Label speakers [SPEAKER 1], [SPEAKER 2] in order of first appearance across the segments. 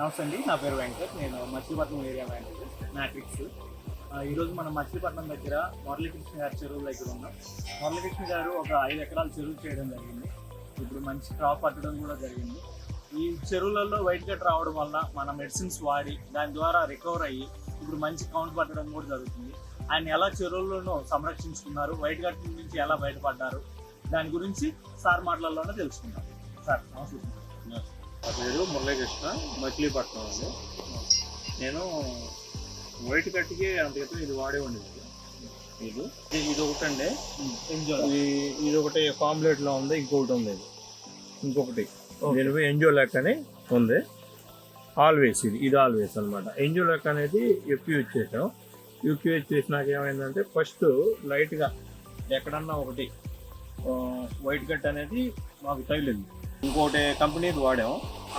[SPEAKER 1] నమస్తే అండి నా పేరు వెంకట్ నేను మచిలీపట్నం ఏరియా మేనేజర్ మ్యాట్రిక్స్. ఈరోజు మనం మచిలీపట్నం దగ్గర మురళీకృష్ణ గారి చెరువు దగ్గర ఉన్నాం. మురళీకృష్ణ గారు ఒక ఐదు ఎకరాల చెరువు చేయడం జరిగింది. ఇప్పుడు మంచి క్రాప్ పట్టడం కూడా జరిగింది. ఈ చెరువులలో వైట్ కట్ రావడం వల్ల మన మెడిసిన్స్ వాడి దాని ద్వారా రికవర్ అయ్యి ఇప్పుడు మంచి కౌంట్ పట్టడం కూడా జరుగుతుంది. ఆయన ఎలా చెరువులను సంరక్షించుకున్నారు వైట్ కట్ నుంచి ఎలా బయటపడ్డారు దాని గురించి సార్ మాటలలోనే తెలుసుకుందాం. సార్ నమస్తే.
[SPEAKER 2] నా పేరు మురళీకృష్ణ మచిలీపట్నం అండి. నేను వైట్ కట్టికి అంత క్రితం ఇది వాడే ఉండేది. ఇది ఇది- ఒకటండి.
[SPEAKER 1] ఎంజాయ్
[SPEAKER 2] ఇది ఒకటి పాంప్లెట్లో ఉంది ఇంకొకటి ఉంది ఇది. ఇంకొకటి. దీనిపై ఎంజో లెక్ అని ఉంది. ఆల్వేస్ ఇది ఇది ఆల్వేస్ అనమాట ఎంజో లెక్ అనేది ఎక్కువ యూజ్ చేసాం. ఎక్కువ యూజ్ చేసినాక ఏమైందంటే ఫస్ట్ లైట్గా ఎక్కడన్నా ఒకటి వైట్ కట్ అనేది మాకు తగిలింది. ఇంకోటి కంపెనీది వాడాం.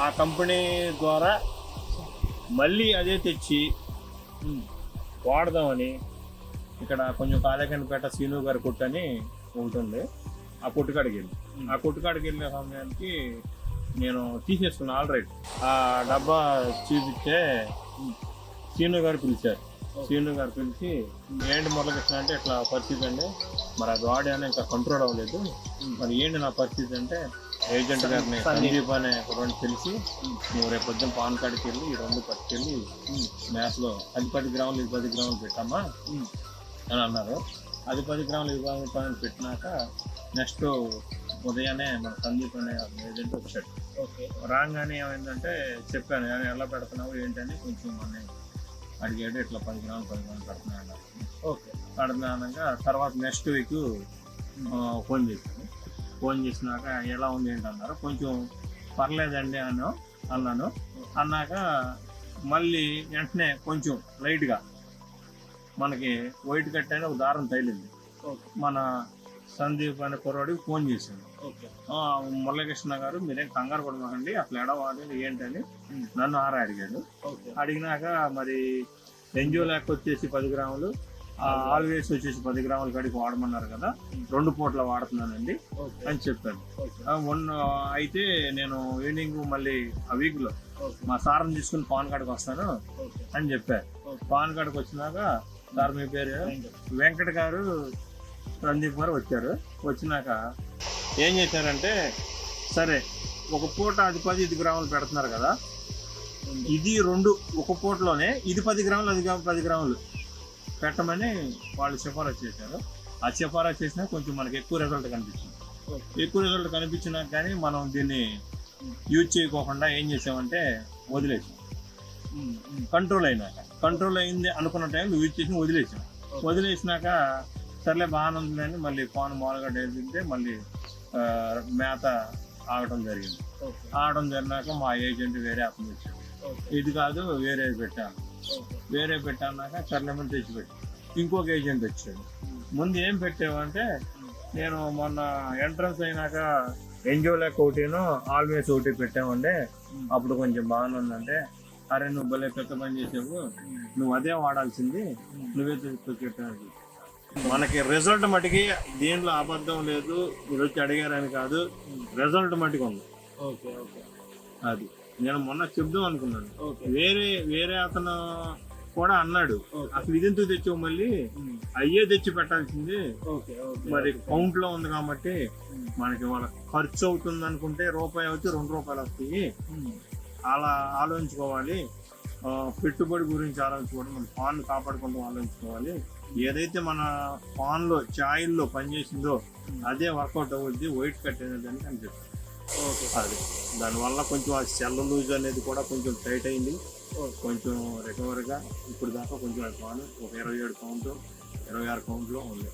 [SPEAKER 2] ఆ కంపెనీ ద్వారా మళ్ళీ అదే తెచ్చి వాడదామని ఇక్కడ కొంచెం కాలేకనిపేట సీను గారి కొట్టు అని ఒకటి ఉంది ఆ కొట్టుకాడికి వెళ్ళి ఆ కొట్టుకాడికి వెళ్ళే సమయానికి నేను తీసేసుకున్నాను ఆల్రెడీ. ఆ డబ్బా చూపిస్తే సీను గారు పిలిచారు. సీను గారు పిలిచి ఏంటి మురళకృష్ణ అంటే ఇట్లా పరిస్థితి అండి మరి అది వాడాను ఇంకా కంట్రోల్ అవ్వలేదు. మరి ఏంటి నా పరిస్థితి అంటే ఏజెంట్ గారిని సందీప్ అనే రెండు తెలిసి నువ్వు రేపు పొద్దున్న పాన్ కార్డుకి వెళ్ళి ఈ రెండు పట్టుకెళ్ళి మ్యాథ్స్లో అది పది గ్రాములు ఇది పది గ్రాములు పెట్టమ్మా అని అన్నారు. అది పది గ్రాములు ఇది పది గ్రాములు పెట్టినాక నెక్స్ట్ ఉదయాన్నే మన సందీప్ అనే ఏజెంట్ వచ్చాడు.
[SPEAKER 1] ఓకే.
[SPEAKER 2] రాగానే ఏమైందంటే చెప్పాను "ఏ, ఎలా పెడుతున్నావు ఏంటని కొంచెం మన అడిగాడు ఇట్లా పది గ్రాములు పది గ్రాములు పెడుతున్నాను.
[SPEAKER 1] ఓకే.
[SPEAKER 2] పెడుతున్నాక తర్వాత నెక్స్ట్ వీక్ ఫోన్ చేశాను ఫోన్ చేసినాక ఎలా ఉంది ఏంటి అన్నారు కొంచెం పర్లేదండి అను అన్నాను. అన్నాక మళ్ళీ వెంటనే కొంచెం లైట్గా మనకి వైట్ కట్ అని ఒక దారం తగిలింది. మన సందీప్ అనే కుర్రాడికి ఫోన్ చేశాను. మురళీకృష్ణ గారు మీరేం కంగారు పడమాకండి అట్లా ఎడవాలి ఏంటని నన్ను ఆరా అడిగాడు. అడిగినాక మరి ఎంజిఓ ల్యాక్ వచ్చేసి పది గ్రాములు ఆల్వేస్ వచ్చేసి పది గ్రాములు కడికి వాడమన్నారు కదా రెండు పూట్ల వాడుతున్నానండి అని చెప్పాను మొన్న అయితే నేను ఈవినింగ్ మళ్ళీ ఆ వీక్లో మా సార్ని తీసుకుని పాన్ కార్డుకి వస్తాను అని చెప్పారు. పాన్ కార్డుకి వచ్చినాక సార్ మీ పేరు వెంకట. గారు సందీప్ గారు వచ్చారు. వచ్చినాక ఏం చేశారంటే సరే ఒక పూట అది పది ఇది గ్రాములు పెడుతున్నారు కదా ఇది రెండు ఒక పూటలోనే ఇది పది గ్రాములు అది పది గ్రాములు. పెట్టమని వాళ్ళు సిఫారసు చేశారు. ఆ సిఫారసు చేసినా కొంచెం మనకి ఎక్కువ రిజల్ట్ కనిపించింది. ఎక్కువ రిజల్ట్ కనిపించినా కానీ మనం దీన్ని యూజ్ చేయకోకుండా ఏం చేసామంటే వదిలేసాం. కంట్రోల్ అయినాక కంట్రోల్ అయింది అనుకున్న టైంలో యూజ్ చేసి వదిలేసాం. వదిలేసినాక సర్లే బాగానే మళ్ళీ పాన్ మామూలుగా తింటే మళ్ళీ మేత ఆగటం జరిగింది. ఆగడం జరిగినాక మా ఏజెంట్ వేరే అతను వచ్చాడు. ఇది కాదు వేరే పెట్టాను. వేరే పెట్టాక సర్లేమని తెచ్చిపెట్టి ఇంకొక ఏజెంట్ వచ్చాడు. ముందు ఏం పెట్టావంటే నేను మొన్న ఎంట్రన్స్ అయినాక ఎంజో లెక్క ఒకటిను ఆల్వేస్ ఒకటి పెట్టామంటే అప్పుడు కొంచెం బాగానే ఉందంటే అరే నువ్వు భలే పెద్ద పని చేసావు నువ్వు అదే వాడాల్సింది నువ్వే తీసుకొచ్చేటానికి మనకి రిజల్ట్ మటుకి దీంట్లో అబద్ధం లేదు మీరు వచ్చి అడిగారని కాదు రిజల్ట్ మటుకు ఉంది
[SPEAKER 1] ఓకే ఓకే.
[SPEAKER 2] అది. నేను మొన్న చెప్దాం అనుకున్నాను. వేరే వేరే అతను కూడా అన్నాడు. అసలు ఇదెందుకు తెచ్చావు మళ్ళీ? అయ్యే తెచ్చి పెట్టాల్సింది. మరి కౌంట్లో ఉంది కాబట్టి మనకి వాళ్ళ ఖర్చు అవుతుంది అనుకుంటే రూపాయి అవుతే రెండు రూపాయలు వస్తాయి. అలా ఆలోచించుకోవాలి. పెట్టుబడి గురించి ఆలోచించుకోవాలి. మన పాన్ కాపాడుకుంటూ ఆలోచించుకోవాలి. ఏదైతే మన పాన్లో ఛాయిల్లో పనిచేసిందో అదే వర్కౌట్ అవుద్ది వైట్ కట్ అనేది అని చెప్పారు అది. దానివల్ల కొంచెం ఆ సెల్ లూజ్ అనేది కూడా కొంచెం టైట్ అయింది. కొంచెం రికవర్గా ఇప్పుడు దాకా కొంచెం అది పాన్ ఒక ఇరవై ఏడు కౌంట్ ఇరవై ఆరు కౌంట్లో ఉంది.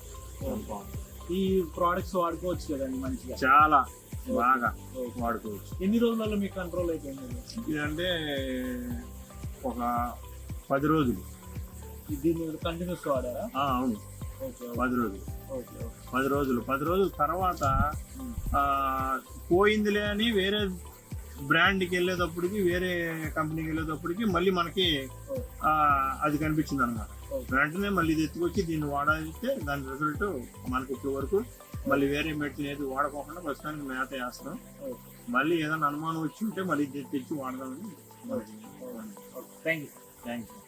[SPEAKER 1] ఈ ప్రోడక్ట్స్ వాడుకోవచ్చు కదండి మంచిగా?
[SPEAKER 2] చాలా బాగా. వాడుకోవచ్చు.
[SPEAKER 1] ఎన్ని రోజులలో మీకు కంట్రోల్ అయిపోయింది?
[SPEAKER 2] ఇదంటే ఒక పది రోజులు.
[SPEAKER 1] దీన్ని కంటిన్యూస్ వాడారా?
[SPEAKER 2] అవును. పది రోజులు. పది రోజులు. పది రోజుల తర్వాత పోయిందిలే అని వేరే బ్రాండ్కి వెళ్ళేటప్పటికి వేరే కంపెనీకి వెళ్ళేటప్పటికి మళ్ళీ మనకి అది కనిపించింది అనమాట. వెంటనే మళ్ళీ ఇది ఎత్తుకొచ్చి దీన్ని వాడాలితే దాని రిజల్ట్ మనకి ఇప్పుడు వరకు మళ్ళీ వేరే మెడిసిన్ ఏది వాడుకోకుండా ప్రస్తుతానికి మేత వేస్తాం మళ్ళీ ఏదైనా అనుమానం వచ్చి ఉంటే మళ్ళీ తెచ్చి వాడదామని
[SPEAKER 1] okay. Thank you thank you